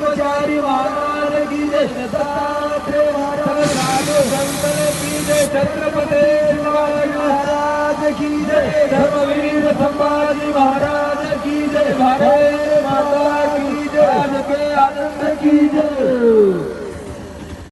ब्रह्मचारी महाराज की जय साधु की जय छत्रपति महाराज की जय धर्मवीर संभाजी महाराज की जय भारत